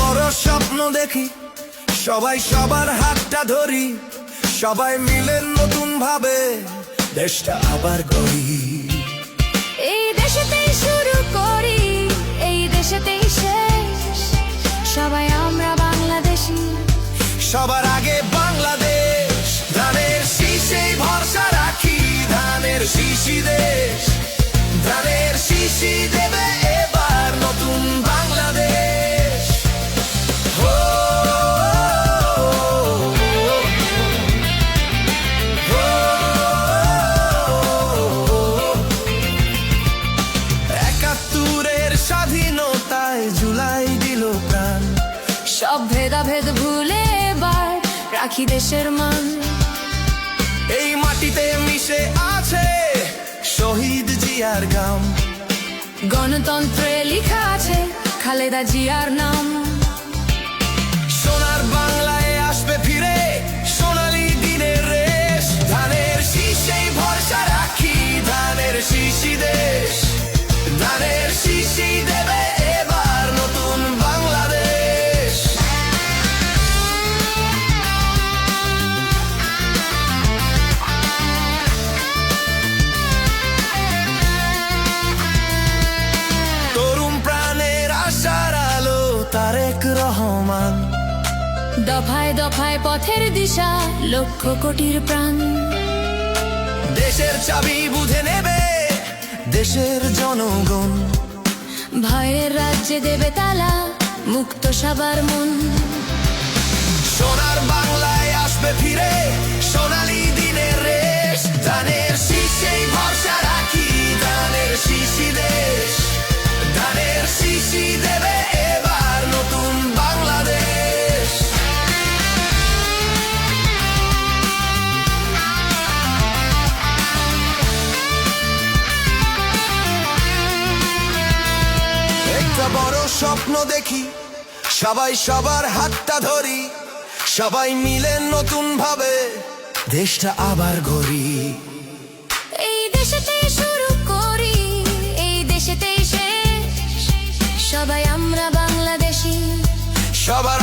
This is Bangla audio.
বড় স্বপ্ন দেখি সবাই সবার হাতটা ধরি সবাই মিলে নতুন ভাবে দেশটা আবার গড়ি। এই দেশেতেই শুরু করি এই দেশেতেই শেষ। সবাই আমরা বাংলাদেশি। সবার সব ভেদাভেদ ভুলে এবার রাখি দেশের মান। এই মাটিতে মিশে আছে শহীদ জিয়ার গাম। গণতন্ত্রে লিখা আছে খালেদা জিয়ার নাম। দফায় দফায় পথের দিশা লক্ষ কোটির প্রাণ। দেশের চাবি বুঝে নেবে দেশের জনগণ। ভয়ের রাজ্যে দেবে তালা মুক্ত সবার মন। সোনার বাংলায় আসবে ফিরে সোনালী বড় স্বপ্ন দেখি। সবাই সবার হাতটা ধরি। সবাই মিলে নতুন ভাবে দেশটা আবার গড়ি। এই দেশে শুরু করি। এই দেশে সবাই আমরা বাংলাদেশি। সবার